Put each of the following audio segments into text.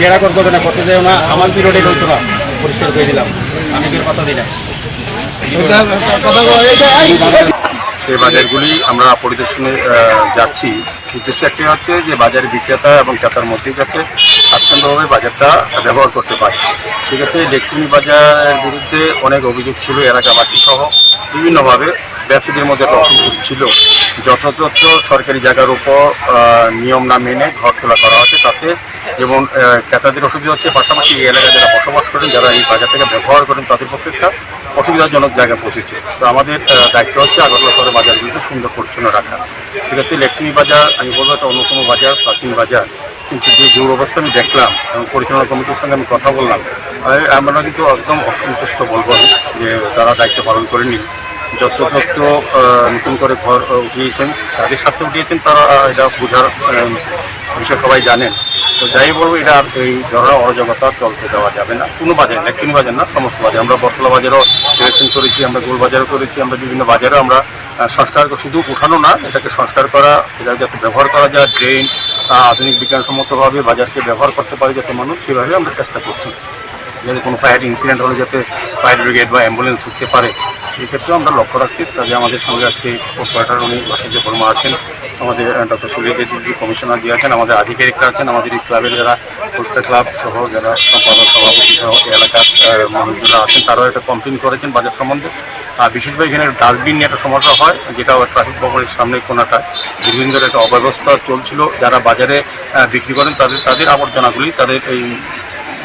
পেয়ারা করবে না, করতে যাও না আমার পিরিয়ডে বলছো না, পরিষ্কার করে দিলাম। আমি কথা দিলাম সেই বাজারগুলি আমরা পরিদর্শনে যাচ্ছি। উদ্দেশ্য একটি হচ্ছে যে বাজার বিক্রেতা এবং ক্রেতার মধ্যে যাতে স্বাচ্ছন্দ্যভাবে বাজারটা ব্যবহার করতে পারে। আছে ইলেকট্রনিক বাজারের বিরুদ্ধে অনেক অভিযোগ ছিল, এলাকাবাসী সহ বিভিন্নভাবে ব্যক্তিদের মধ্যে একটা অসন্তোষ ছিল। যথাযথ সরকারি জায়গার উপর নিয়ম না মেনে ঘর তোলা করা হচ্ছে তাতে যেমন ক্রেতাদের অসুবিধা হচ্ছে, পাশাপাশি এই এলাকায় যারা বসবাস করেন, যারা এই বাজার থেকে ব্যবহার করেন, তাদের পক্ষে একটা অসুবিধাজনক জায়গায় পৌঁছেছে। তো আমাদের দায়িত্ব হচ্ছে আগরতলা বাজারগুলিকে সুন্দর পরিচ্ছন্ন রাখা। ঠিক আছে ইলেকট্রনিক বাজার, আমি বলব একটা অন্যতম বাজার, প্রাচীন বাজার। কিন্তু যে দুরবস্থা আমি দেখলাম এবং পরিচালনা কমিটির সঙ্গে আমি কথা বললাম আমরা কিন্তু একদম অসন্তুষ্ট বলব যে তারা দায়িত্ব পালন করেনি। যথাযথ নতুন করে ঘর উঠিয়েছেন, তাদের সাথে উঠিয়েছেন, তারা এটা বোঝার বিষয় সবাই জানেন। তো যাই বলব এটা এই ধরনের অরাজকতা চলতে দেওয়া যাবে না। কোনো বাজার ইলেকট্রিক বাজার না, সমস্ত বাজার। আমরা বটতলা বাজারও ইলেকশন করেছি, আমরা গোল বাজারও করেছি, আমরা বিভিন্ন বাজারও আমরা সংস্কার শুধু উঠানো না, এটাকে সংস্কার করা, এটা যাতে ব্যবহার করা যায় ড্রেন আধুনিক বিজ্ঞানসম্মতভাবে বাজারকে ব্যবহার করতে পারে যাতে মানুষ সেভাবে আমরা চেষ্টা করছি। যাতে কোনো ফায়ার ইনসিডেন্ট হলে যাতে ফায়ার ব্রিগেড বা অ্যাম্বুলেন্স ঢুকতে পারে। সেই ক্ষেত্রে আমরা লক্ষ্য রাখছি। তবে আমাদের সঙ্গে আজকে কর্পোরেটর উনি বাসিজ্য বর্মা আছেন। আমাদের ডক্টর ডিগ্রি কমিশনার দিয়ে আছেন, আমাদের আধিকারিকরা আছেন, আমাদের এই ক্লাবের যারা ফুটবল ক্লাব সহ, যারা সম্পাদক, সভাপতি সহ এলাকার মানুষরা আছেন, তারাও একটা কমপ্লেন করেছেন বাজার সম্বন্ধে। আর বিশেষভাবে এখানে ডাস্টবিন নিয়ে একটা সমস্যা হয়, যেটা ট্রাফিক ভবনের সামনে কোনাটা দীর্ঘদিন ধরে একটা অব্যবস্থা চলছিল। যারা বাজারে বিক্রি করেন, তাদের তাদের আবর্জনাগুলি, তাদের এই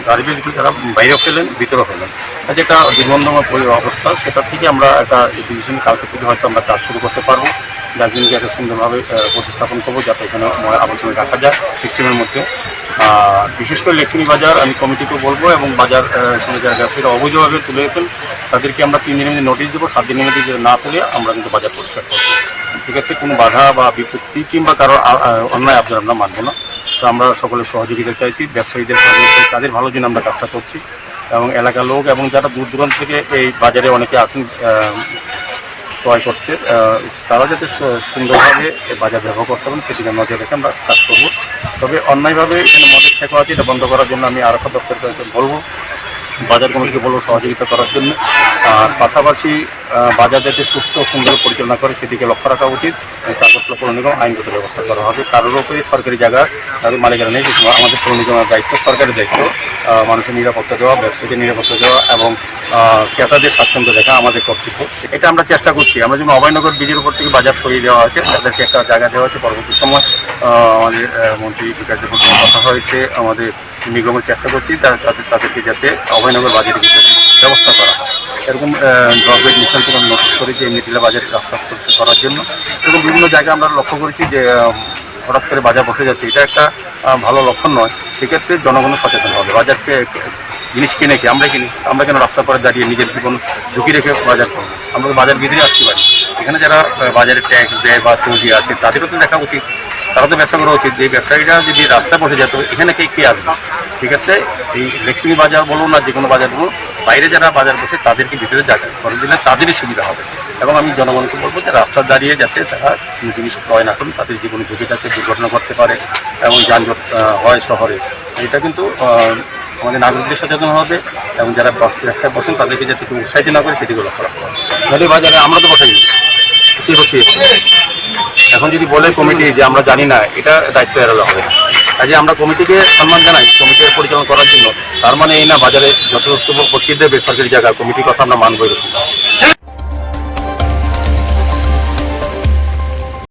গার্বেজ তারা বাইরে ফেলেন, ভিতরে ফেলেন। যেটা দুর্গন্ধময় অবস্থা, সেটা থেকে আমরা একটা ডিসিশন কালকে থেকে হয়তো আমরা কাজ শুরু করতে পারব। ডাস্টবিনকে একটা সুন্দরভাবে প্রতিস্থাপন করব যাতে এখানে আবর্জনা রাখা যায় সিস্টেমের মধ্যে। বিশেষ করে ইলেকট্রনিক বাজার আমি কমিটিকে বলব এবং বাজার কোনো যারা ব্যবসায়ীরা অবৈধভাবে তুলে ফেল তাদেরকে আমরা তিন দিনের মধ্যে নোটিশ দেবো, সাত দিনের মধ্যে যদি না তুলে, আমরা কিন্তু বাজার পরিষ্কার করব। সেক্ষেত্রে কোনো বাধা বা বিপত্তি কিংবা কারও আ- আ- অন্যায় আবদার আমরা মানবো না। তো আমরা সকলের সহযোগিতা চাইছি, ব্যবসায়ীদের তাদের ভালো জন্য আমরা কাজটা করছি। এবং এলাকার লোক এবং যারা দূর দূরান্ত থেকে এই বাজারে অনেকে আসেন ক্রয় আহ, তারা যাতে সুন্দরভাবে বাজার ব্যবহার করতে পারেন সেদিকে নজর রেখে আমরা কাজ করব। তবে অন্যায়ভাবে এখানে মদের ঠেকা আছে এটা বন্ধ করার জন্য আমি আরক্ষা দপ্তরকে বলব বাজার কমিটিকে বলব সহযোগিতা করার জন্য। আর পাশাপাশি বাজার যাতে সুস্থ সুন্দর পরিচালনা করে সেদিকে লক্ষ্য রাখা উচিত। কাগজপত্র পৌর নিগম আইনগত ব্যবস্থা করা হবে। কারোর উপরে সরকারি জায়গা তাদের মালিকানা নেই আমাদের পৌর নিগমের দায়িত্ব সরকারি দায়িত্ব মানুষের নিরাপত্তা দেওয়া ব্যবসায়ীদের নিরাপত্তা দেওয়া এবং ক্রেতাদের স্বাচ্ছন্দ্য দেখা আমাদের কর্তৃত্ব এটা আমরা চেষ্টা করছি। আমরা যেমন অভয়নগর ব্রিজের উপর থেকে বাজার সরিয়ে দেওয়া আছে তাদেরকে একটা জায়গা দেওয়া হচ্ছে পরবর্তী সময় আমাদের মন্ত্রী দেবের কথা হয়েছে, আমাদের নিগমের চেষ্টা করছি তাদের, তাদেরকে যাতে অভয়নগর বাজারে ব্যবস্থা করা। এরকম গভর্নমেন্ট মিশন থেকে নোটিশ করেছি এই মিডিলা বাজারে রাস্তা করার জন্য। এরকম বিভিন্ন জায়গায় আমরা লক্ষ্য করেছি যে হঠাৎ করে বাজার বসে যাচ্ছে। এটা একটা ভালো লক্ষণ নয়। সেক্ষেত্রে জনগণও সচেতন হবে। বাজারকে জিনিস কিনে কি? আমরা কিনি। আমরা কেন রাস্তা পরে দাঁড়িয়ে নিজের জীবন ঝুঁকি রেখে বাজার করব? আমরা তো বাজার ভিতরে আসতে পারি। এখানে যারা বাজারে ট্যাক্স দেয় বা তৈরি আছে, তাদেরও তো দেখা উচিত। তারা তো ব্যবসা করা উচিত। যে ব্যবসায়ীরা যদি রাস্তায় বসে যেত এখানে কে কে আসবে? ঠিক আছে? এই ইলেকট্রিক বাজার বলুন না যে কোনো বাজার বলুন, বাইরে যারা বাজার বসে, তাদেরকে ভিতরে জায়গা করে দিলে তাদেরই সুবিধা হবে। এবং আমি জনগণকে বলব যে রাস্তায় দাঁড়িয়ে যাতে তারা জিনিস ক্রয় না করুন, তাদের জীবনে ঝুঁকি থাকে দুর্ঘটনা করতে পারে এবং যানজট হয় শহরে। এটা কিন্তু আমাদের নাগরিকদের সচেতন হবে এবং যারা রাস্তায় বসেন তাদেরকে যাতে কেউ উৎসাহিত না করে সেটিকে লক্ষ্য রাখতে হবে। বাজারে আমরা তো বসাইনি। কে এখন যদি বলে কমিটি যে আমরা জানি না, এটা দায়িত্ব এড়ালে হবে না। কাজে আমরা কমিটিকে সম্মান জানাই, কমিটির পরিচালনা করার জন্য। তার মানে এই না, বাজারে যথেষ্ট বসিয়ে দেবে সরকারি জায়গা কমিটির কথা আমরা মানবো এরকম না।